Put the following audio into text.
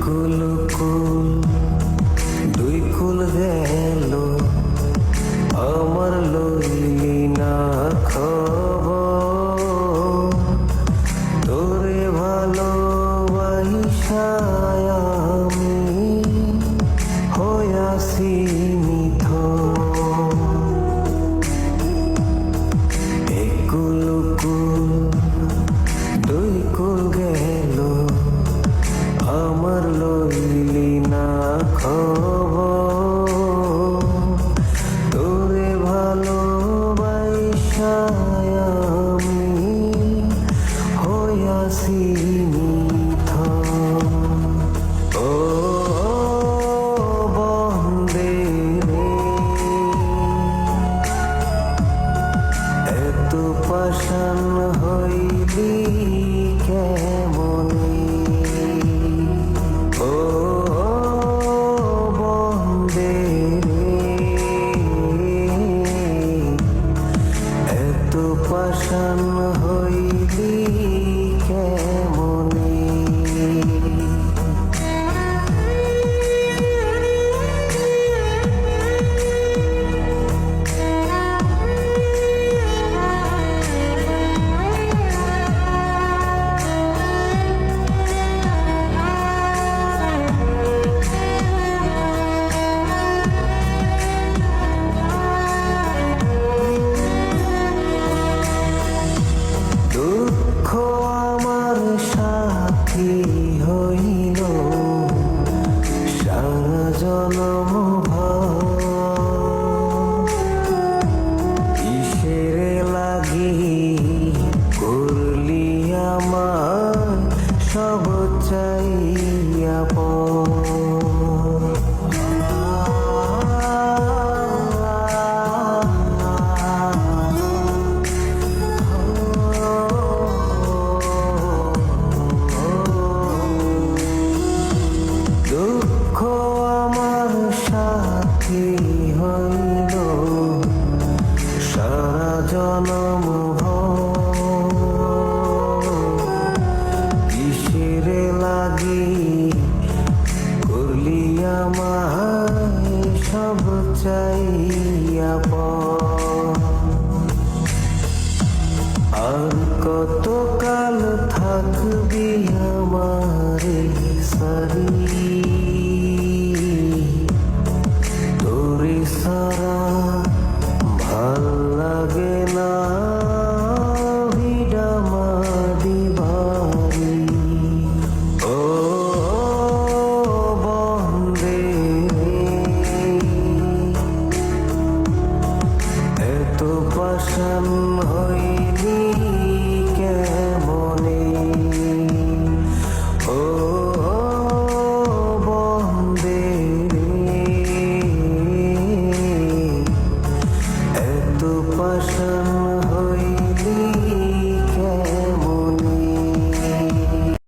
咕噜 আসান হইলি কেমনে? ও বন্দে এত পাশান হইলি হইল। সারা জনম কিসের লাগি করলি আমার সব চাইয়া পর তোমার সারি তোরে সারা ভালো লাগে না পাশান হয়ে তো পাশান হইলি।